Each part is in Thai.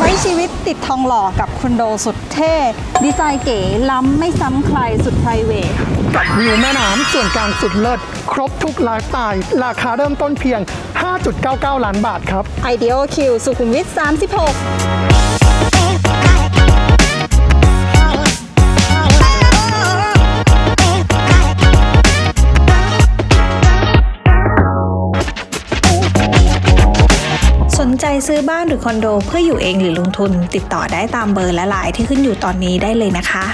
ช้ชีวิตติดทองหล่อกับคอนโดสุดเท่ ดีไซน์เก๋ล้ำไม่ซ้ำใครสุดไพรเวทกับวิวแม่น้ำส่วนกลางสุดเลิศ ครบทุกไลฟ์สไตล์ราคาเริ่มต้นเพียง 5.99 ล้านบาทครับ Ideal Q สุขุมวิท36 ซื้อบ้านหรือคอนโดเพื่ออยู่เองหรือลงทุน ติดต่อได้ตามเบอร์และไลน์ที่ขึ้นอยู่ตอนนี้ได้เลยนะคะ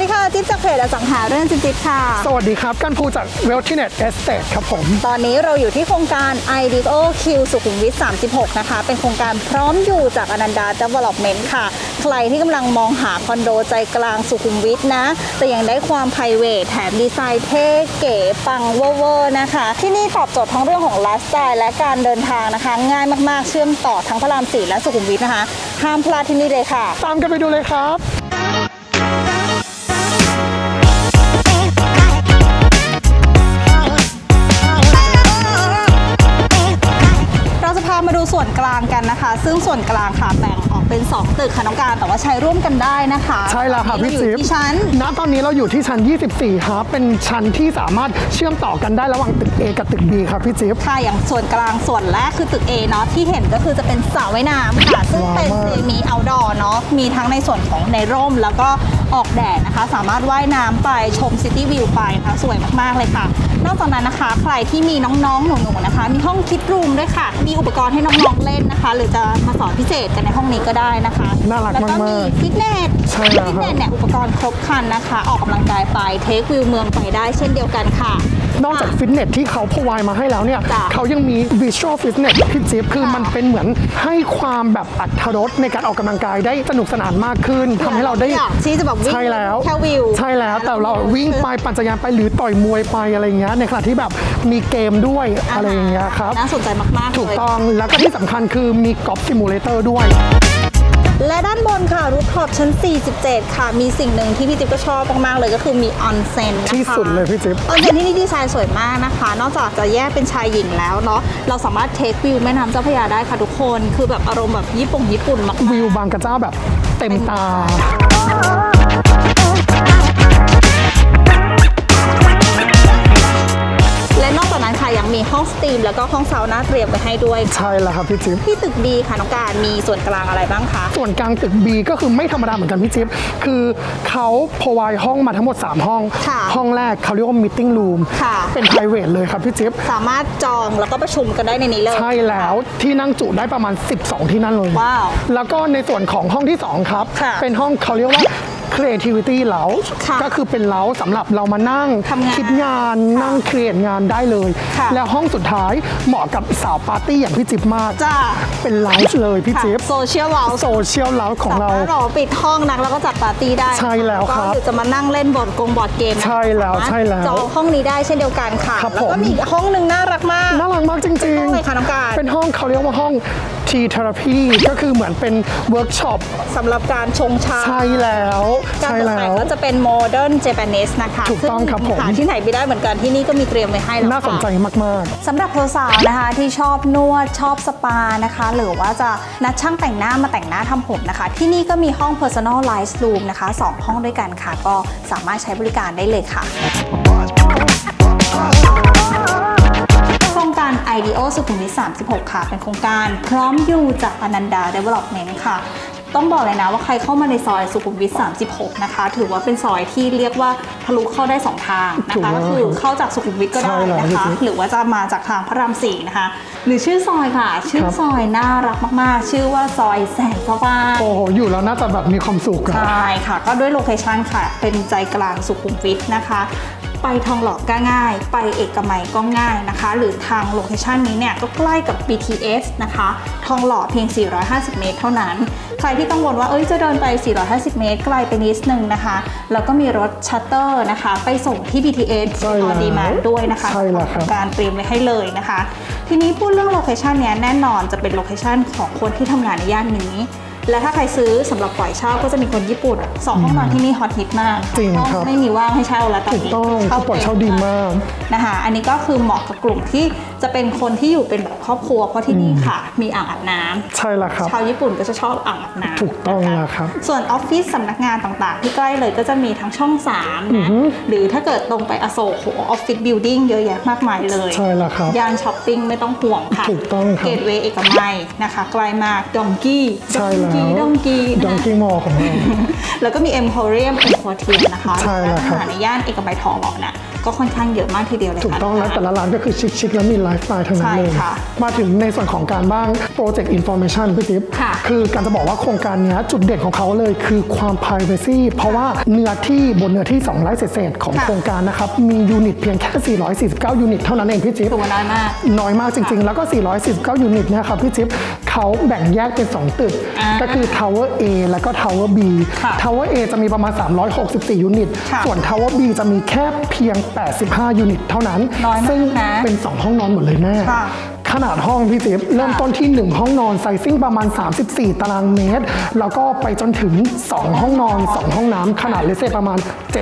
สวัสดีค่ะ จิ๊บจากเพจอสังหาเรื่องจิ๊บๆค่ะ สวัสดีครับ กันภูจาก w e l t i n e t Estate ครับผม ตอนนี้เราอยู่ที่โครงการ Ideal Q สุขุมวิท 36 นะคะ เป็นโครงการพร้อมอยู่จากอนันดา Development ค่ะ ใครที่กำลังมองหาคอนโดใจกลางสุขุมวิทนะ แต่ยังได้ความ p r i v a t แถมดีไซน์เท่เก๋ปังเวอร์ๆนะคะ ที่นี่ตอบโจทย์ทั้งเรื่องของไลฟ์สไตล์และการเดินทางนะคะ ง่ายมากๆ เชื่อมต่อทั้งพระราม4และสุขุมวิทนะคะ ห้ามพลาดที่นี่เลยค่ะ ตามกันไปดูเลยครับ มาดูส่วนกลางกันนะคะ ซึ่งส่วนกลางค่ะแบ่งออกเป็น 2 ตึกค่ะน้องการแต่ว่าใช้ร่วมกันได้นะคะใช่แล้วครับตอนพี่นี้เราอจิ๊บยู่ที่ชั้น ณ ตอนนี้เราอยู่ที่ชั้น 24ครับเป็นชั้นที่สามารถเชื่อมต่อกันได้ระหว่างตึก A กับตึก B ครับพี่จิ๊บค่ะอย่างส่วนกลางส่วนแรกคือตึก A เนาะที่เห็นก็คือจะเป็นสระว่ายน้ำค่ะซึ่งเป็นว้าวเซมากมิเอาดอร์เนาะมีทั้งในส่วนของในร่มแล้วก็ออกแดดนะคะ สามารถว่ายน้ำไปชมซิตี้วิวไปนะคะสวยมากๆเลยค่ะนอกจากนั้นนะคะ ใครที่มีน้องๆหนูๆนะคะ มีห้องคิดรูมด้วยค่ะ มีอุปกรณ์ให้น้องๆเล่นนะคะ หรือจะมาสอนพิเศษกันในห้องนี้ก็ได้นะคะน่ารักแล้วก็มากๆมีฟิตเนสใช่แล้วฟิตครับ เนสเนี่ยอุปกรณ์ครบครันนะคะ ออกกำลังกายไปเทควิวเมืองไปได้เช่นเดียวกันค่ะ นอกจากฟิตเนสที่เขาพรอไวมาให้แล้วเนี่ยจ้ะเขายังมี Visual Fitness พี่จิ๊บคือค่ะมันเป็นเหมือนให้ความแบบอัตรสในการออกกำลังกายได้สนุกสนานมากขึ้นทำให้เราได้อยากที่จะแบบวิ่งใช่แล้วแค่วิวใช่แล้วแต่เราวิ่งไปปั่นจักรยานไปหรือต่อยมวยไปอะไรอย่างเงี้ยในขณะที่แบบมีเกมด้วยอะไรอย่างเงี้ยครับน่าสนใจมากๆถูกเลยต้องแล้วก็ที่สำคัญคือมีกอล์ฟซิมูเลเตอร์ด้วย และด้านบนค่ะรูฟท็อปชั้น 47 ค่ะ มีสิ่งหนึ่งที่พี่จิ๊บก็ชอบมากๆเลยก็คือมีออนเซ็นนะคะที่สุดเลยพี่จิ๊บออนเซ็นที่นี่ดีไซน์สวยมากนะคะ นอกจากจะแยกเป็นชายหญิงแล้วเนาะเราสามารถเทควิวแม่น้ำเจ้าพระยาได้ค่ะทุกคน คือแบบอารมณ์แบบญี่ปุ่นญี่ปุ่นมากๆวิวบางกระเจ้าแบบเต็มตา ห้องสตรีม แล้วก็ห้องซาวน่าเตรียมไว้ให้ด้วยค่ะใช่แล้วครับพี่จิ๊บ ที่ตึกดีค่ะน้องการมีส่วนกลางอะไรบ้างคะ ส่วนกลางตึก B ก็คือไม่ธรรมดาเหมือนกันพี่จิ๊บ คือเขาพอไวห้องมาทั้งหมด 3 ห้อง ค่ะห้องแรกเขาเรียกว่า meeting room ค่ะ เป็น private เลยครับพี่จิ๊บ สามารถจองแล้วก็ประชุมกันได้ในนี้เลย ใช่แล้วที่นั่งจุได้ประมาณ 12 ที่นั่นเลยว้าวแล้วก็ในส่วนของห้องที่ 2 ครับ ค่ะ เป็นห้องเขาเรียกว่า creativity lounge ค่ะก็คือเป็นเล้าสำหรับเรามานั่งทำงานคิดงานนั่งเครียดงานได้เลย ค่ะ แล้วห้องสุดท้ายเหมาะกับสาวปาร์ตี้อย่างพี่จิ๊บมาก จ้าเป็นเล้าเลยพี่จิ๊บโซเชียลเราโซเชียลเล้าของเราสมถเราปิดห้องนักแล้วก็จัดปาร์ตี้ได้ใช่แล้วครับก็หรือจะมานั่งเล่นบอร์ดกงบอร์ดเกมนะคะใช่แล้วสามารถใช่แล้วจองห้องนี้ได้เช่นเดียวกันค่ะครับแล้วก็ผมมีอีกห้องหนึ่งน่ารักมาก เป็นห้องเขาเรียกว่าห้องทีเทอราพีก็คือเหมือนเป็นเวิร์กช็อปสำหรับการชงชาใช่แล้วการใช่ตกแล้แต่งวก็จะเป็นโมเดิร์นเจแปนิสนะคะถูกต้องครับผมซึ่หาที่ไหนไม่ได้เหมือนกันที่นี่ก็มีเตรียมไว้ให้แล้วน่าสนใจค่ะมากสำหรับสาวๆนะคะที่ชอบนวดชอบสปานะคะ หรือว่าจะนัดช่างแต่งหน้ามาแต่งหน้าทำผมนะคะ ที่นี่ก็มีห้อง Personalized Room นะคะ 2 ห้องด้วยกันค่ะ ก็สามารถใช้บริการได้เลยค่ะโค รงการ IDEO สุขุมวิท36 ค่ะ เป็นโครงการ พร้อมอยู่จากอนันดา Development ค่ะต้องบอกเลยนะว่าใครเข้ามาในซอยสุขุมวิท 36 นะคะ ถือว่าเป็นซอยที่เรียกว่าทะลุเข้าได้ 2 ทางนะถูกคะแล้ก็วคือเข้าจากสุขุมวิทก็ได้ใช่แล้วนะคะพี่จิ๊บหรือว่าจะมาจากทางพระรามสี่นะคะ หรือชื่อซอยค่ะ ชื่อครับซอยน่ารักมากๆ ชื่อว่าซอยแสงสว่างๆโอ้โห อยู่แล้วน่าจะแบบมีความสุขอะใช่ค่ะ ก็ด้วยโลเคชันค่ะ เป็นใจกลางสุขุมวิทนะคะ ไปทองหล่อก็ง่าย ไปเอกมัยก็ง่ายนะคะ หรือทางโลเคชันนี้เนี่ยก็ใกล้กับ BTS นะคะ ทองหล่อเพียง 450 เมตรเท่านั้น ใครที่กังวลว่าเอ้ยจะเดินไป 450 เมตรไกลไปนิดนึงนะคะ แล้วก็มีรถชัตเตอร์นะคะ ไปส่งที่ BTS ใช่แล้วออดีมาด้วยนะคะใช่แล้วครับการเตรียมไว้ให้เลยนะคะ ทีนี้พูดเรื่องโลเคชันเนี้ยแน่นอนจะเป็นโลเคชันของคนที่ทำงานในย่านนี้ และถ้าใครซื้อสำหรับปล่อยเช่าก็จะมีคนญี่ปุ่นสองห้องนอนที่นี่ฮอตฮิตมากจริงห้อครับ ไม่มีว่างให้เช่าแล้วตอนถูกนี้ต้องเขาปล่อยเช่าดีมาก นะคะ อันนี้ก็คือเหมาะกับกลุ่มที่ จะเป็นคนที่อยู่เป็นแบบครอบครัวเพราะที่นี่ค่ะ มีอ่างอาบน้ำใช่แล้วครับ ชาวญี่ปุ่นก็จะชอบอ่างอาบน้ำถูกต้องนะะแล้วครับ ส่วนออฟฟิศสำนักงานต่างๆ ที่ใกล้เลยก็จะมีทั้งช่อง3นะหรือถ้าเกิดตรงไปอโศกโหออฟฟิศบิลดิ้งเยอะแยะมากมายเลยใช่แล้วครับย่านช้อปปิ้งไม่ต้องห่วงค่ะถูกต้องครับเกตเวย์เอกมัยนะคะใกล้มากดองกี้ใช่แล้วดองกี้ดองกี้มอของเราแล้วก็มีเอ็มโพเรียมเอ็มโพเทียนะคะใช่แล้วครับร้านอาหารในย่านเอกมัยทองหล่อนะ ก็ค่อนข้างเยอะมากทีเดียวเลยถูกค่ะต้องแล้วแต่ละร้านก็คือชิคๆแล้วมีไลฟ์สไตล์ทั้งนั้นเลยใช่ค่ะมาถึงในส่วนของการบ้าง Project Information พี่จิ๊บค่ะคือการจะบอกว่าโครงการเนี้ยจุดเด่นของเขาเลยคือความ Privacy เพราะว่าเนื้อที่บนเนื้อที่2ไร่เศษๆของค่ะโครงการนะครับ มียูนิตเพียงแค่ 449 ยูนิตเท่านั้นเองพี่จิ๊บตัวน้อยมาก น้อยมากจริง ๆ แล้วก็ 449 ยูนิตเนะครับพี่จิ๊บเขาแบ่งแยกเป็น 2 ตึกอ่าก็คือ Tower A แล้วก็ Tower B ค่ะ Tower A จะมีประมาณ 364 ยูนิตค่ะส่วน Tower B จะมีแค่เพียง85 ยูนิตเท่านั้น น้อยมากซึ่งนะเป็น 2 ห้องนอนหมดเลยแม่ค่ะขนาดห้องพี่จิ๊บเริ่มต้นที่ 1 ห้องนอนไซซิ่งประมาณ 34 ตารางเมตร แล้วก็ไปจนถึง 2 ห้องนอน 2 ห้องน้ำขนาดเลเซประมาณ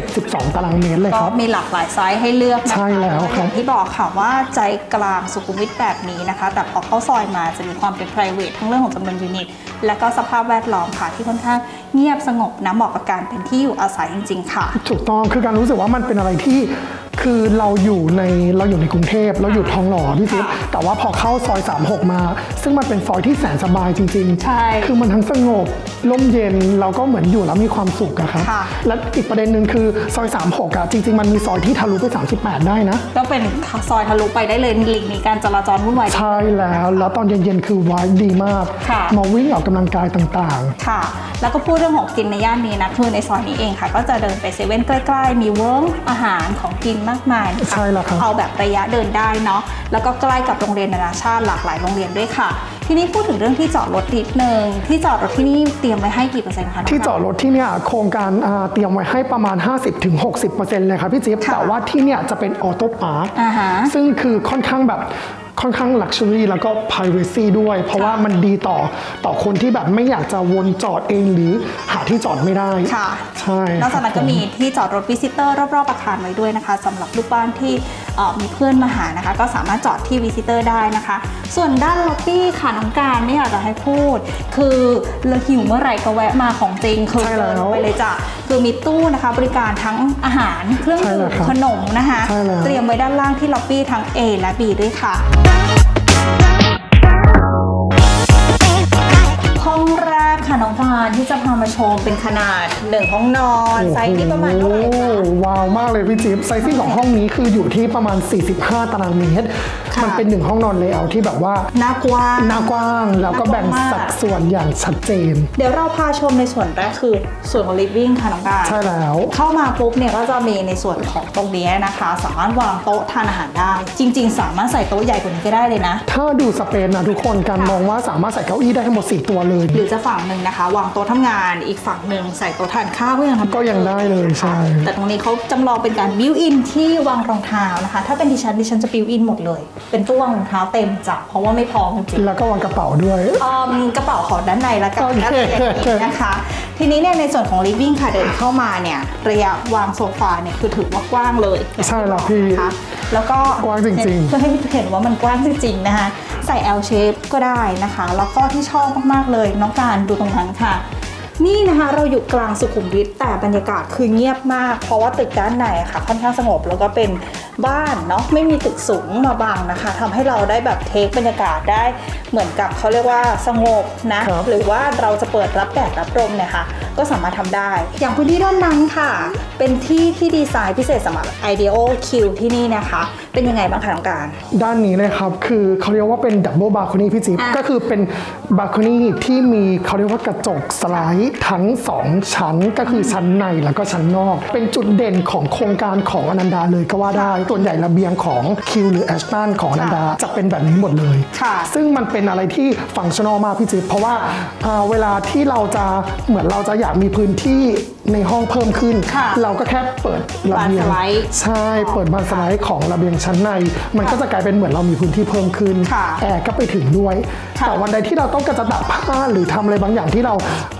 72 ตารางเมตรเลยก็ครับ มีหลากหลายไซส์ให้เลือกนะคะใช่แล้วครับอย่างที่บอกค่ะว่าใจกลางสุขุมวิทแบบนี้นะคะ แต่พอเข้าซอยมาจะมีความเป็น p r i v a t ทั้งเรื่องของจำนวนยูนิต และก็สภาพแวดล้อมค่ะที่ค่อนข้างเงียบสงบนะเหมาะกับการเป็นที่อยู่อาศัยจริง ๆ ค่ะ ถูกต้องคือการรู้สึกว่ามันเป็นอะไรที่ คือเราอยู่ในเราอยู่ในกรุงเทพเราอยู่ทองหล่อพี่จิ๊บค่ะแต่ว่าพอเข้าซอย 36 มา ซึ่งมันเป็นซอยที่แสนสบายจริงๆใช่คือมันทั้งสงบร่มเย็นเราก็เหมือนอยู่แล้วมีความสุขอะครับค่ะและอีกประเด็นหนึ่งคือซอย 36อะจริง ๆ มันมีซอยที่ทะลุไป 38 ได้นะ ก็เป็นซอยทะลุไปได้เลยหลีกหนีการจราจรวุ่นวายใช่แล้ว แล้วตอนเย็นๆคือวายดีมากค่ะมาวิ่งออกกำลังกายต่างๆ ค่ะ แล้วก็พูดเรื่องของกินในย่านนี้นะคือในซอยนี้เองค่ะ ก็จะเดินไปเซเว่นใกล้ ๆ มีเวิร์กอาหารของกินมากมายนะคะใช่แล้วครับเอาแบบระยะเดินได้เนาะแล้วก็ใกล้กับโรงเรียนนานาชาติหลากหลายโรงเรียนด้วยค่ะทีนี้พูดถึงเรื่องที่จอดรถนิดนึงที่จอดรถที่นี่เตรียมไว้ให้กี่เปอร์เซ็นต์คะน้งที่จอดรถที่เนี่ยโครงการอ่าเตรียมไว้ให้ประมาณ 50-60%เลยครับพี่จิ๊บค่ะแต่ว่าที่เนี่ยจะเป็นออโต้พาร์คอ่าฮะซึ่งคือค่อนข้างแบบ ค่อนข้างลักชัวรี่แล้วก็ privacy ด้วย เพราะว่ามันดีต่อต่อคนที่แบบไม่อยากจะวนจอดเองหรือหาที่จอดไม่ได้ ค่ะ ใช่นอกจากนั้นคก็รับผมีที่จอดรถวิสิเตอร์รอบๆอาคารไว้ด้วยนะคะสำหรับลูกบ้านที่เอ่อมีเพื่อนมาหานะคะ ก็สามารถจอดที่วิสิเตอร์ได้นะคะ ส่วนด้านล็อบบี้ค่ะน้องการไม่อยากจะให้พูด คือเราหิวเมื่อไหร่ก็แวะมาของจริงคือใช่แล้ว เดินไปเลยจ้ะคือมีตู้นะคะ บริการทั้งอาหารเครื่องใช่ดื่แล้วมครับขนมนะคะ ใช่แล้ว เตรียมไว้ด้านล่างที่ล็อบบี้ทั้ง A และ B ด้วยค่ะห้องแรกค่ะน้องการที่จะพามาชมเป็นขนาดหนึ่งห้องนอน ไซส์นี้ประมาณเท่าไหร่โอ้คะ โหว้าวมากเลยพี่จิ๊บไซซิ่งของห้องนี้คืออยู่ที่ประมาณ 45 ตารางเมตร ค่ะมันเป็นหนึ่งห้องนอนเลเยอร์ที่แบบว่าหน้ากว้างหน้ากว้างแล้วก็แบ่งสัดส่วนอย่างชัดเจน เดี๋ยวเราพาชมในส่วนแรกคือส่วนของ living ค่ะน้องการใช่แล้ว เข้ามาปุ๊บเนี่ยก็จะมีในส่วนของตรงนี้นะคะ สามารถวางโต๊ะทานอาหารได้ จริง ๆ สามารถใส่โต๊ะใหญ่กว่านี้ก็ได้เลยนะ ถ้าดูสเปนนะทุกคนการค่ะมองว่าสามารถใส่เก้าอี้ได้ทั้งหมด 4 ตัวเลย หรือจะฝั่งหนึ่งนะคะ วางโต๊ะทำงานอีกฝั่งหนึ่งใส่โต๊ะทานข้าวก็ยังทำก็ยังได้เลยใช่แต่ตรงนี้เขาจำลองเป็นการบิวอินที่วางรองเท้านะคะ ถ้าเป็นดิฉันดิฉันจะบิวอินหมดเลยเป็นตู้วางรองเท้าเต็มจับเพราะว่าไม่พอจริงๆแล้วก็วางกระเป๋าด้วยอืมกระเป๋าของด้านในละกันโอเคอะไรอย่างนี้นะคะ ทีนี้เนี่ยในส่วนของ living ค่ะเดินเข้ามาเนี่ยระยะวางโซฟาเนี่ยคือถือว่ากว้างเลยใช่แล้วพี่นะคะแล้วก็กว้างจริงๆเพื่อให้เห็นว่ามันกว้างจริงๆนะคะใส่ L shape ก็ได้นะคะ แล้วก็ที่ชอบมากๆเลยน้องการดูตรงนั้นค่ะนี่นะคะเราอยู่กลางสุขุมวิทแต่บรรยากาศคือเงียบมาก เพราะว่าตึกด้านในอะค่ะค่อนข้างสงบแล้วก็เป็น บ้านเนาะไม่มีตึกสูงมาบังนะคะทำให้เราได้แบบเทคบรรยากาศได้เหมือนกับเขาเรียกว่าสงบนะครับหรือว่าเราจะเปิดรับแดดรับลมเนี่ยค่ะก็สามารถทำได้ อย่างพื้นที่ด้านนั้นค่ะ เป็นที่ที่ดีไซน์พิเศษสำหรับ Ideo Q ที่นี่นะคะ เป็นยังไงบ้างคะน้องการ ด้านนี้เลยครับ คือเขาเรียกว่าเป็นดับเบิลบาร์ o นีพี่จิ๊บอะก็คือเป็นบาร์ o นีที่มีเขาเรียกว่ากระจกสไลด์ทั้ง 2 ชั้นก็คือชั้นในแล้วก็ชั้นนอก เป็นจุดเด่นของโครงการของอนันดาเลยก็ว่าได้ส่วนใหญ่ระเบียงของคิวหรือแอชตันของอนันดาจะเป็นแบบนี้หมดเลย ค่ะ ซึ่งมันเป็นอะไรที่ฟังชั่นอลมากพี่จิ๊บเพราะว่าอ่าเวลาที่เราจะเหมือนเราจะอยากมีพื้นที่ในห้องเพิ่มขึ้น ค่ะเราก็แค่เปิดระเบียงบานสไลด์ใช่เปิดบานสไลด์ของระเบียงชั้นใน มันก็จะกลายเป็นเหมือนเรามีพื้นที่เพิ่มขึ้นค่ะแอร์ก็ไปถึงด้วย ค่ะแต่วันใดที่เราต้องการจะตัดผ้าหรือทำอะไรบางอย่างที่เรา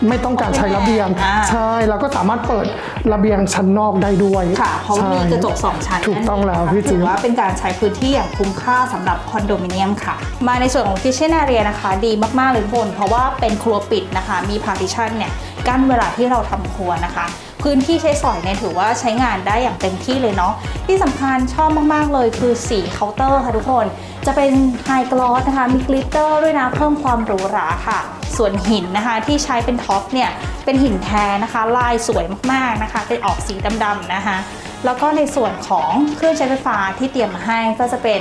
ไม่ต้องการใช้ระเบียงอ่า ใช่เราก็สามารถเปิดระเบียงชั้นนอกได้ด้วยค่ะเพราะว่าใช่มีกระจกสองชั้นถูกต้องแล้วนั่นเพี่ถืจิ๊บอว่าเป็นการใช้พื้นที่อย่างคุ้มค่าสำหรับคอนโดมิเนียมค่ะ มาในส่วนของ kitchen area นะคะ ดีมากๆเลยทุกคน เพราะว่าเป็นครัวปิดนะคะ มี partition เนี่ยกั้นเวลาที่เราทำครัวนะคะ พื้นที่ใช้สอยเนี่ยถือว่าใช้งานได้อย่างเต็มที่เลยเนาะที่สำคัญชอบมากๆเลยคือสีเคาน์เตอร์ค่ะทุกคน จะเป็นไฮกลอสนะคะมีกลิตเตอร์ด้วยนะเพิ่มความหรูหราค่ะ ส่วนหินนะคะที่ใช้เป็นท็อปเนี่ยเป็นหินแท้นะคะ ลายสวยมากๆนะคะเป็นออกสีดำๆนะคะ แล้วก็ในส่วนของเครื่องใช้ไฟฟ้าที่เตรียมมาให้ก็จะเป็น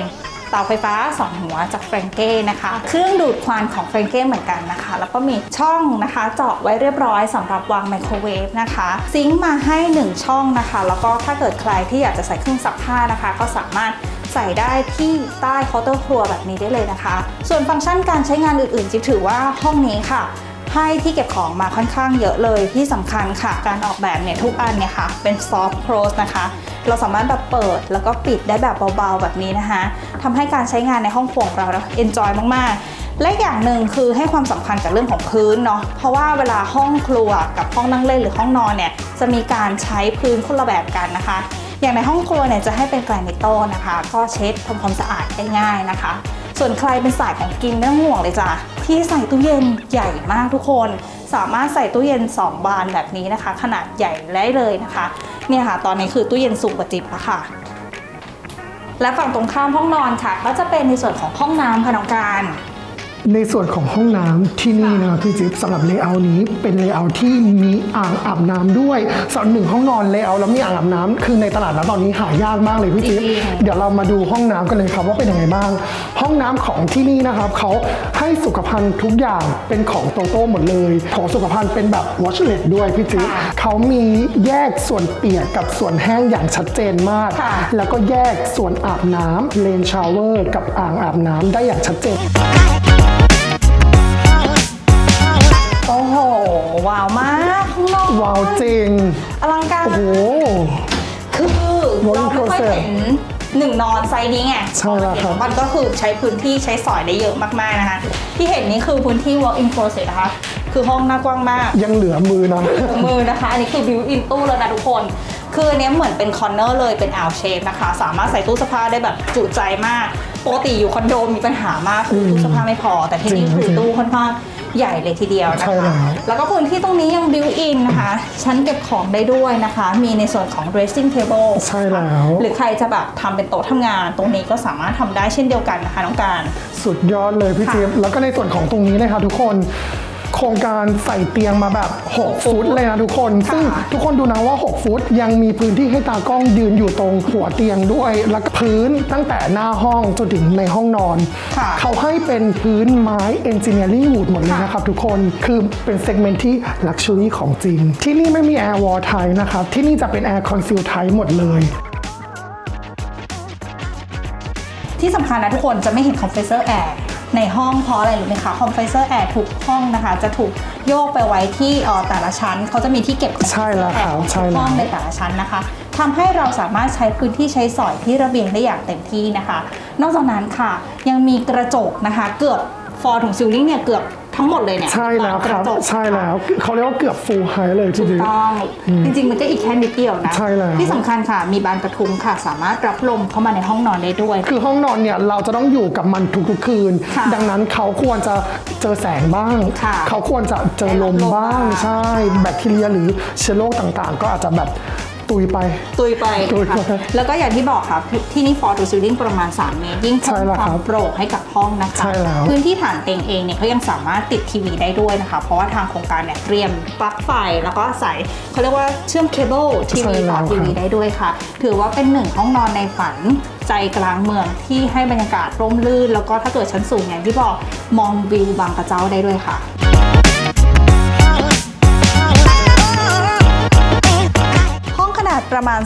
เตาไฟฟ้า 2 หัวจากแฟรงเก้นะคะ เครื่องดูดควันของแฟรงเก้เหมือนกันนะคะ แล้วก็มีช่องนะคะเจาะไว้เรียบร้อยสำหรับวางไมโครเวฟนะคะ ซิงค์มาให้ 1 ช่องนะคะ แล้วก็ถ้าเกิดใครที่อยากจะใส่เครื่องซักผ้านะคะ ก็สามารถใส่ได้ที่ใต้เคาน์เตอร์ครัวแบบนี้ได้เลยนะคะ ส่วนฟังก์ชันการใช้งานอื่นๆ จิ๊บถือว่าห้องนี้ค่ะ ให้ที่เก็บของมาค่อนข้างเยอะเลยที่สำคัญค่ะ การออกแบบเนี่ยทุกอันเนี่ยค่ะเป็น soft close นะคะ เราสามารถแบบเปิดแล้วก็ปิดได้แบบเบาๆแบบนี้นะคะทำให้การใช้งานในห้องครัวของเราเรา enjoy มากๆ และอย่างหนึ่งคือให้ความสำคัญกับเรื่องของพื้นเนาะเพราะว่าเวลาห้องครัวกับห้องนั่งเล่นหรือห้องนอนเนี่ยจะมีการใช้พื้นคนละแบบกันนะคะ อย่างในห้องครัวเนี่ยจะให้เป็นแกรนิโตนะคะ ก็เช็ดทำความสะอาดได้ง่ายนะคะ ส่วนใครเป็นสายของกินไม่ต้องห่วงเลยจ้ะที่ใส่ตู้เย็นใหญ่มากทุกคน สามารถใส่ตู้เย็น 2 บานแบบนี้นะคะ ขนาดใหญ่ได้เลยนะคะ เนี่ยค่ะ ตอนนี้คือตู้เย็นสูงกว่าจิบแล้วค่ะ และฝั่งตรงข้ามห้องนอนค่ะ ก็จะเป็นในส่วนของห้องน้ำค่ะน้องการ ในส่วนของห้องน้ำที่นี่นะครับพี่จิ๊บสำหรับเลเยอร์นี้เป็นเลเยอร์ที่มีอ่างอาบน้ำด้วยสำหรับหนึ่งห้องนอนเลเยอร์แล้วมีอ่างอาบน้ำคือในตลาดแล้วตอนนี้หายากมากเลยพี่จิ๊บจริง เดี๋ยวเรามาดูห้องน้ำกันเลยครับว่าเป็นยังไงบ้าง ห้องน้ำของที่นี่นะครับเขาให้สุขภัณฑ์ทุกอย่างเป็นของโตโต้หมดเลยของสุขภัณฑ์เป็นแบบวอชเลตด้วยพี่จิ๊บค่ะเขามีแยกส่วนเปียกกับส่วนแห้งอย่างชัดเจนมาก ค่ะ แล้วก็แยกส่วนอาบน้ำเลนชาวเวอร์กับอ่างอาบน้ำได้อย่างชัดเจนโหว้าวมากข้างนอกว้าวจริง อลังการ โอ้โห คือ Walk-in เราไม่ค่อย closet เห็นหนึ่งนอนไซส์นี้ไงใช่แล้วครับมันก็คือใช้พื้นที่ใช้สอยได้เยอะมากๆนะคะ ที่เห็นนี้คือพื้นที่ walk-in closet นะคะ คือห้องหน้ากว้างมาก ยังเหลือมือนะมือนะคะ อันนี้คือ built in ตู้แล้วนะทุกคน คืออันเนี้ยเหมือนเป็นคอ r เนอร์เลยเป็น L shape นะคะ สามารถใส่ตู้เสื้อผ้าได้แบบจุใจมาก ปกติอยู่คอนโดมีปัญหามากคือตู้เสื้อผ้าไม่พอ แต่ที่นี่จริงคือตู้ค่อนข้าง ใหญ่เลยทีเดียวนะใช่คะ แล้ว แล้วก็พื้นที่ตรงนี้ยัง built in นะคะ ชั้นเก็บของได้ด้วยนะคะ มีในส่วนของ dressing table ใช่แล้ว หรือใครจะแบบทำเป็นโต๊ะทำงาน ตรงนี้ก็สามารถทำได้เช่นเดียวกันนะคะน้องการ สุดยอดเลยพี่ค่ะ เจี๊ยบแล้วก็ในส่วนของตรงนี้นะคะทุกคน โครงการใส่เตียงมาแบบ 6 ฟุตเลยนะทุกคนค่ะซึ่งทุกคนดูนะว่า 6 ฟุตยังมีพื้นที่ให้ตากล้องยืนอยู่ตรงหัวเตียงด้วยแล้วก็พื้นตั้งแต่หน้าห้องจนถึงในห้องนอนค่ะเขาให้เป็นพื้นไม้ engineering wood หมดเลยนะครับทุกคนคือเป็นเซกเมนต์ที่ luxury ของจริง ที่นี่ไม่มี air wall type นะครับ ที่นี่จะเป็น air conceal type หมดเลยที่สำคัญนะทุกคนจะไม่เห็นคอมเพรสเซอร์แอร์ ในห้องเพราะอะไรรู้ไหมคะคอมเพรสเซอร์แอร์ทุกห้องนะคะ จะถูกโยกไปไว้ที่เอ่อแต่ละชั้นเขาจะมีที่เก็บใช่แล้วครับของใช่ทุกแล้วห้องในแต่ละชั้นนะคะทำให้เราสามารถใช้พื้นที่ใช้สอยที่ระเบียงได้อย่างเต็มที่นะคะ นอกจากนั้นค่ะยังมีกระจกนะคะ เกือบฟอร์ถึงซิลลิ่งเนี่ยเกือบ ทั้งหมดเลยเนี่ยใช่แล้วครับกะจกใช่แล้วเขาเรียกว่าเกือบ full height เลยทีถูกเดียวต้องจริง ๆ มันก็อีกแค่นิดเดียวนะใช่แล้ว ที่สำคัญค่ะ มีบานประทุมค่ะ สามารถรับลมเข้ามาในห้องนอนได้ด้วยคือห้องนอนเนี่ยเราจะต้องอยู่กับมันทุกๆคืน ค่ะดังนั้นเขาควรจะเจอแสงบ้าง ค่ะเขาควรจะเจอลมได้รับลมบ้างบ้าง ใช่แบคทีเรียหรือเชื้อโรคต่างๆ ก็อาจจะแบบ ตุยไป ตุยไปตุยไปค่ะแล้วก็อย่างที่บอกค่ะที่ที่นี่ฟอร์ดูซิลลิ่งประมาณ 3 เมตร ยิ่งใช่เพิ่มแล้วควาครัมบโปร่งให้กับห้องนะคะ ใช่แล้ว พื้นที่ฐานเตียงเองเนี่ยเขายังสามารถติดทีวีได้ด้วยนะคะ เพราะว่าทางโครงการเนี่ยเตรียมปลั๊กไฟ แล้วก็ใส่เขาเรียกว่าเชื่อมเคเบิลทีวีต่อทีวีได้ด้วยค่ะ ถือว่าเป็นหนึ่งห้องนอนในฝันใจกลางเมืองที่ให้บรรยากาศร่มรื่น แล้วก็ถ้าเกิดชั้นสูงอย่างที่บอกมองวิวบางกระเจ้าได้ด้วยค่ะ ประมาณ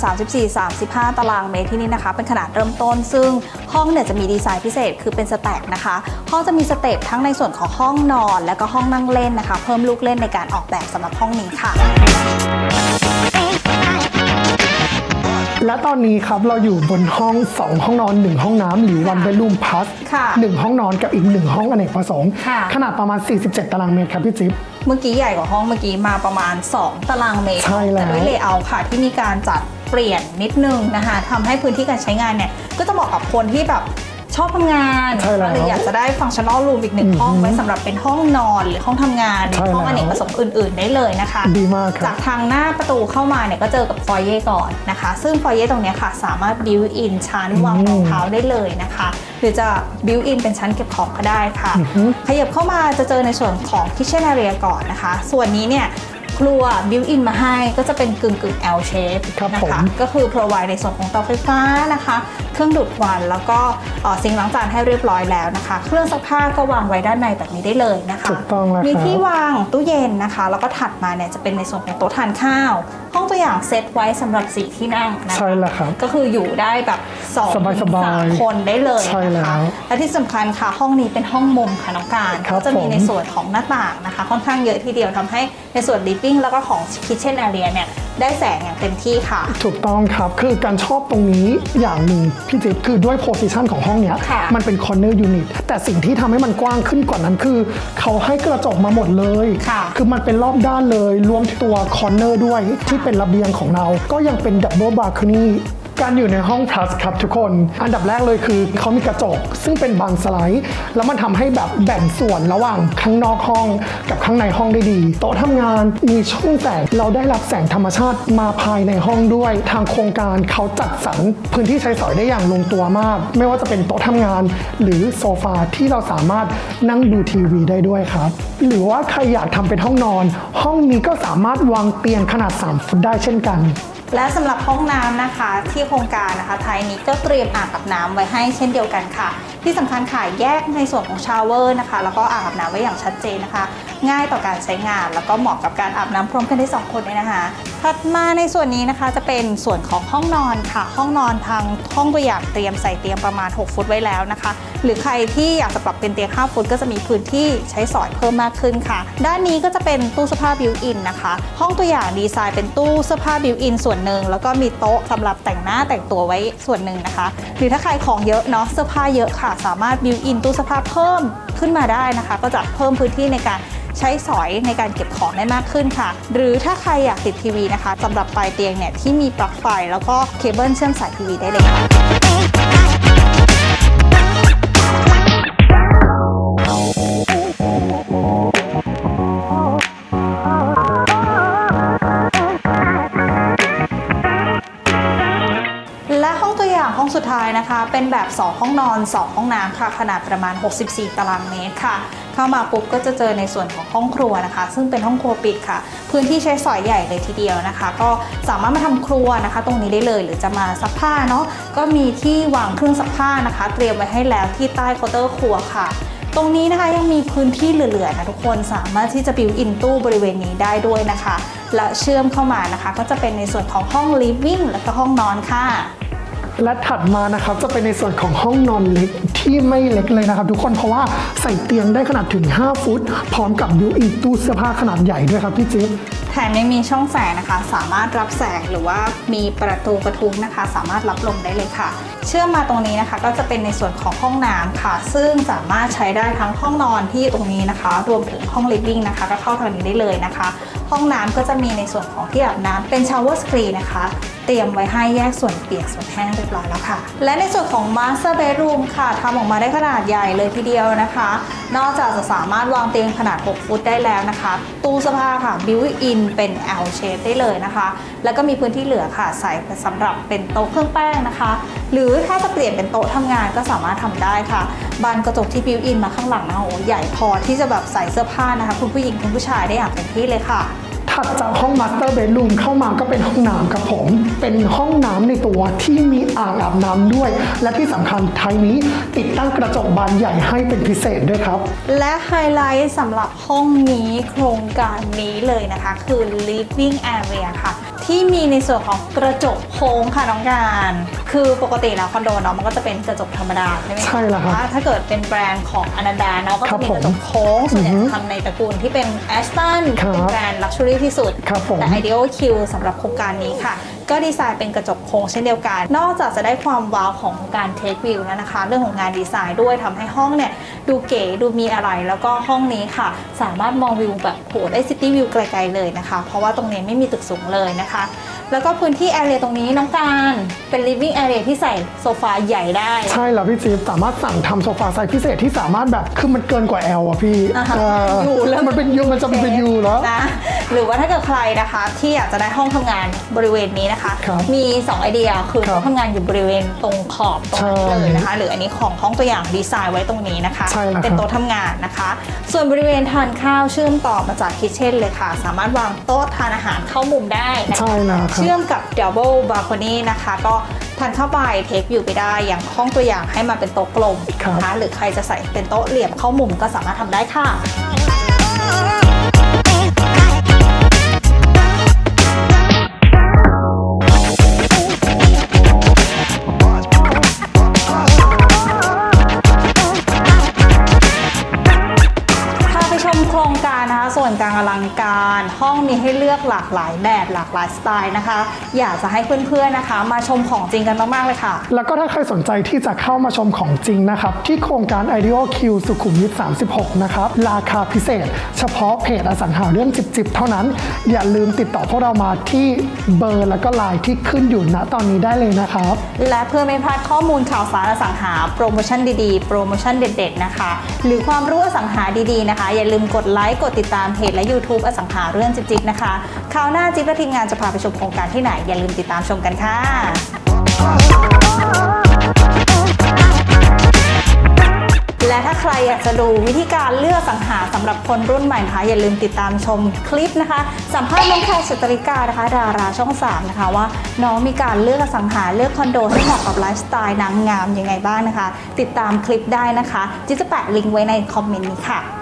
34-35 ตารางเมตรที่นี่นะคะ เป็นขนาดเริ่มต้น ซึ่งห้องเนี่ยจะมีดีไซน์พิเศษคือเป็นสแต็กนะคะ ห้องจะมีสเต็ปทั้งในส่วนของห้องนอน และก็ห้องนั่งเล่นนะคะ เพิ่มลูกเล่นในการออกแบบสำหรับห้องนี้ค่ะ และตอนนี้ครับเราอยู่บนห้อง 2 ห้องนอน 1 ห้องน้ำหรือ one bedroom plus ค่ะ1ห้องนอนกับอีก 1 ห้องอเนกประสงค์ ค่ะ ขนาดประมาณ 47 ตารางเมตรครับพี่จิ๊บ เมื่อกี้ใหญ่กว่าห้องเมื่อกี้มาประมาณ 2 ตารางเมตรใช่แล้วต่ด้วยเลเยอร์ค่ะ ที่มีการจัดเปลี่ยนนิดนึงนะคะทำให้พื้นที่การใช้งานเนี่ย ก็จะเหมาะกับคนที่แบบ ชอบทำงานใช่แล้วหรืออยากจะได้ฟังชั่นอลรูมอีกหนึ่งอือฮึห้องไว้สำหรับเป็นห้องนอนหรือห้องทำงานหรือใช่ห้องแล้วอเนกประสงค์อื่น ๆ ได้เลยนะคะดีมากครับจากทางหน้าประตูเข้ามาเนี่ยก็เจอกับฟอยเย่ก่อนนะคะ ซึ่งฟอยเย่ตรงเนี้ยค่ะ สามารถบิวอินชั้นวางรองเท้าได้เลยนะคะ หรือจะบิวอินเป็นชั้นเก็บของก็ได้ค่ะขยับเข้ามาจะเจอในส่วนของ Kitchen Area ก่อนนะคะ ส่วนนี้เนี่ยครัวบิวอินมาให้ก็จะเป็นกึ่งกึ่ง L shape ครับนะผมคะก็คือ provide ในส่วนของเตาไฟฟ้านะคะเครื่องดูดควันแล้วก็เอ่อซิงค์ล้างจานให้เรียบร้อยแล้วนะคะ เครื่องซักผ้าก็วางไว้ด้านในแบบนี้ได้เลยนะคะถูกต้องแล้วมีครับที่วางตู้เย็นนะคะ แล้วก็ถัดมาเนี่ยจะเป็นในส่วนของโต๊ะทานข้าว ห้องตัวอย่างเซตไว้สำหรับสี่ที่นั่งนะคะใช่แล้วครับก็คืออยู่ได้แบบสองสบายๆถึงสามคนได้เลยใช่แล้นะคะวและที่สำคัญค่ะห้องนี้เป็นห้องมุมค่ะน้องการครับก็จะมีผมในส่วนของหน้าต่างนะคะ ค่อนข้างเยอะทีเดียวทำให้ในส่วน living แล้วก็ของ kitchen area เนี่ยได้แสงอย่างเต็มที่ค่ะ ถูกต้องครับ คือการชอบตรงนี้อย่างหนึ่งพี่จิ๊บคือด้วยโพสิชันของห้องเนี้ยค่ะมันเป็นคอ r เนอร์ยูนิตแต่สิ่งที่ทำให้มันกว้างขึ้นกว่านั้นคือ เขาให้กระจกมาหมดเลยค่ะคือมันเป็นรอบด้านเลยรวมตัวคอ r เนอร์ด้วยที่เป็นระเบียงของเรา ก็ยังเป็นดับเบิลบาร์ค o นี การอยู่ในห้อง plus ครับทุกคน อันดับแรกเลยคือเขามีกระจกซึ่งเป็นบานสไลด์ แล้วมันทำให้แบบแบ่งส่วนระหว่างข้างนอกห้องกับข้างในห้องได้ดี โต๊ะทำงานมีช่องแสงเราได้รับแสงธรรมชาติมาภายในห้องด้วย ทางโครงการเขาจัดสรรพื้นที่ใช้สอยได้อย่างลงตัวมาก ไม่ว่าจะเป็นโต๊ะทำงาน หรือโซฟาที่เราสามารถนั่งดูทีวีได้ด้วยครับ หรือว่าใครอยากทำเป็นห้องนอน ห้องนี้ก็สามารถวางเตียงขนาด 3 ฟุตได้เช่นกัน และสำหรับห้องน้ำนะคะที่โครงการนะคะไทยนี้ก็เตรียมอ่างอาบน้ำไว้ให้เช่นเดียวกันค่ะที่สำคัญค่ะแยกในส่วนของชาวเวอร์นะคะ แล้วก็อ่างอาบน้ำไว้อย่างชัดเจนนะคะ ง่ายต่อการใช้งาน แล้วก็เหมาะกับการอาบน้ำพร้อมกันได้สองคนเลยนะคะถัดมาในส่วนนี้นะคะจะเป็นส่วนของห้องนอนค่ะ ห้องนอนทางห้องตัวอย่างเตรียมใส่เตียงประมาณ 6 ฟุตไว้แล้วนะคะ หรือใครที่อยากจะปรับเป็นเตียง5ฟุตก็จะมีพื้นที่ใช้สอยเพิ่มมากขึ้นค่ะ ด้านนี้ก็จะเป็นตู้เสื้อผ้าบิวอินนะคะ ห้องตัวอย่างดีไซน์เป็นตู้เสื้อผ้าบิวอินส่วนหนึ่งแล้วก็มีโต๊ะสำหรับแต่งหน้าแต่งตัวไว้ส่วนหนึ่งนะคะ หรือถ้าใครของเยอะเนาะเสื้อผ้าเยอะค่ะสามารถบิวอินตู้เสื้อผ้าเพิ่มขึ้นมาได้นะคะ ก็จะเพิ่มพื้นที่ในการใช้สอยในการเก็บของได้มากขึ้นค่ะ หรือถ้าใครอยากติดทีวีนะคะสำหรับปลายเตียงเนี่ยที่มีปลั๊กไฟแล้วก็เคเบิลเชื่อมสายทีวีได้เลยค่ะและ ทายนะคะ เป็นแบบ 2 ห้องนอน 2 ห้องน้ำค่ะ ขนาดประมาณ 64 ตารางเมตรค่ะ เข้ามาปุ๊บก็จะเจอในส่วนของห้องครัวนะคะ ซึ่งเป็นห้องครัวปิดค่ะ พื้นที่ใช้สอยใหญ่เลยทีเดียวนะคะ ก็สามารถมาทำครัวนะคะ ตรงนี้ได้เลยหรือจะมาซักผ้าเนาะก็มีที่วางเครื่องซักผ้านะคะ เตรียมไว้ให้แล้วที่ใต้เคาน์เตอร์ครัวค่ะตรงนี้นะคะยังมีพื้นที่เหลือๆนะทุกคนสามารถที่จะบิวอินตู้บริเวณนี้ได้ด้วยนะคะ และเชื่อมเข้ามานะคะ ก็จะเป็นในส่วนของห้อง living และก็ห้องนอนค่ะ และถัดมานะครับจะเป็นในส่วนของห้องนอนเล็กที่ไม่เล็กเลยนะครับ ทุกคนเพราะว่าใส่เตียงได้ขนาดถึง 5 ฟุต พร้อมกับบิวอินตู้เสื้อผ้าขนาดใหญ่ด้วยครับพี่จิ๊บแถมยังมีช่องแสงนะคะ สามารถรับแสงหรือว่ามีประตูกระทุ้งนะคะ สามารถรับลมได้เลยค่ะ เชื่อมมาตรงนี้นะคะ ก็จะเป็นในส่วนของห้องน้ำค่ะ ซึ่งสามารถใช้ได้ทั้งห้องนอนที่ตรงนี้นะคะ รวมถึงห้องลิฟวิ่งนะคะ ก็เข้าทางนี้ได้เลยนะคะ ห้องน้ำก็จะมีในส่วนของที่อาบน้ำเป็นชาวเวอร์สกรีนนะคะเตรียมไว้ให้แยกส่วนเปียกส่วนแห้งเรียบร้อยแล้วค่ะ และในส่วนของ Master Bedroom ค่ะทำออกมาได้ขนาดใหญ่เลยทีเดียวนะคะ นอกจากจะสามารถวางเตียงขนาด 6 ฟุตได้แล้วนะคะ ตู้เสื้อผ้าค่ะ built in เป็น L shape ได้เลยนะคะ แล้วก็มีพื้นที่เหลือค่ะใส่สำหรับเป็นโต๊ะเครื่องแป้งนะคะ หรือถ้าจะเปลี่ยนเป็นโต๊ะทำงานก็สามารถทำได้ค่ะบานกระจกที่ built in มาข้างหลังนะคะโอ้ใหญ่พอที่จะแบบใส่เสื้อผ้านะคะ คุณผู้หญิงคุณผู้ชายได้อย่างเต็มที่เลยค่ะ ถัดจากห้องมาสเตอร์เบดรูมเข้ามาก็เป็นห้องน้ำครับผม เป็นห้องน้ำในตัวที่มีอ่างอาบน้ำด้วย และที่สำคัญท้ายนี้ติดตั้งกระจกบานใหญ่ให้เป็นพิเศษด้วยครับ และไฮไลท์สำหรับห้องนี้โครงการนี้เลยนะคะ คือ living area ค่ะ ที่มีในส่วนของกระจกโค้งค่ะน้องการ คือปกติแล้วคอนโดเนาะมันก็จะเป็นกระจกธรรมดาใช่ไหมะใช่แล้วครับต่ว่าถ้าเกิดเป็นแบรนด์ของอนันดาเนาะก็ครัจะบมีผมกระจกโค้งส่วนใหญ่อือฮึทำในตระกูลที่เป็นแอสตันครับเป็นแบรนด์ลักชัวรี่ที่สุด ครับผม แต่ Ideal Q สำหรับโครงการนี้ค่ะ ก็ดีไซน์เป็นกระจกโค้งเช่นเดียวกัน นอกจากจะได้ความว้าวของการเทควิวแล้วนะคะ เรื่องของงานดีไซน์ด้วยทำให้ห้องเนี่ยดูเก๋ดูมีอะไร แล้วก็ห้องนี้ค่ะ สามารถมองวิวแบบโหได้ซิตี้วิวไกลๆเลยนะคะ เพราะว่าตรงนี้ไม่มีตึกสูงเลยนะคะ แล้วก็พื้นที่แอเรียตรงนี้น้องการเป็น living area ที่ใส่โซฟาใหญ่ได้ ใช่แล้วพี่จี๊บสามารถสั่งทำโซฟาไซส์พิเศษที่สามารถแบบคือมันเกินกว่า L อะพี่อ่าฮะเอออยู่แล้ว มันเป็นยูมันจะเป็นยูแล้ว นะหรือว่าถ้าเกิดใครนะคะที่อยากจะได้ห้องทำงานบริเวณนี้นะคะ ครับมี 2 ไอเดียคือครับห้องทำงานอยู่บริเวณตรงขอบตรงนี้ใช่เลยนะคะ หรืออันนี้ของห้องตัวอย่างดีไซน์ไว้ตรงนี้นะคะ ใช่แล้วเป็นครับโต๊ะทำงานนะคะ ส่วนบริเวณทานข้าวเชื่อมต่อมาจากคิทเช่นเลยค่ะ สามารถวางโต๊ะทานอาหารเข้ามุมได้นะคะ ใช่แล้วครับเชื่อมกับ Double Balcony นะคะ ก็ทานเข้าไปเทควิวไปได้อย่างห้องตัวอย่างให้มาเป็นโต๊ะกลมนะคะหรือใครจะใส่เป็นโต๊ะเหลี่ยมเข้ามุมก็สามารถทำได้ค่ะากหลายแบบหลากหลายสไตล์นะคะ อยากจะให้เพื่อนๆนะคะ มาชมของจริงกันมากๆเลยค่ะ แล้วก็ถ้าใครสนใจที่จะเข้ามาชมของจริงนะครับ ที่โครงการ Ideal Q สุขุมวิท 36 นะครับ ราคาพิเศษ เฉพาะเพจอสังหาเรื่องจิบๆ เท่านั้น อย่าลืมติดต่อพวกเรามาที่เบอร์แล้วก็ไลน์ที่ขึ้นอยู่ณตอนนี้ได้เลยนะครับ และเพื่อไม่พลาดข้อมูลข่าวสารอสังหา โปรโมชั่นดีๆ โปรโมชั่นเด็ดๆ นะคะ หรือความรู้อสังหาดีๆ นะคะ อย่าลืมกดไลค์ กดติดตามเพจและ YouTube อสังหาเรื่องจิ๊บๆ นะคะคราวหน้าจิ๊บและทีมงานจะพาไปชมโครงการที่ไหน อย่าลืมติดตามชมกันค่ะและถ้าใครอยากจะดูวิธีการเลือกสังหาสำหรับคนรุ่นใหม่นะคะ อย่าลืมติดตามชมคลิปนะคะ สัมภาษณ์น้องแคร์สุตริกานะคะ ดาราช่อง3นะคะว่าน้องมีการเลือกสังหาเลือกคอนโดให้เหมาะกับไลฟ์สไตล์นางงามยังไงบ้างนะคะ ติดตามคลิปได้นะคะ จิ๊บจะแปะลิงก์ไว้ในคอมเมนต์นี้ค่ะ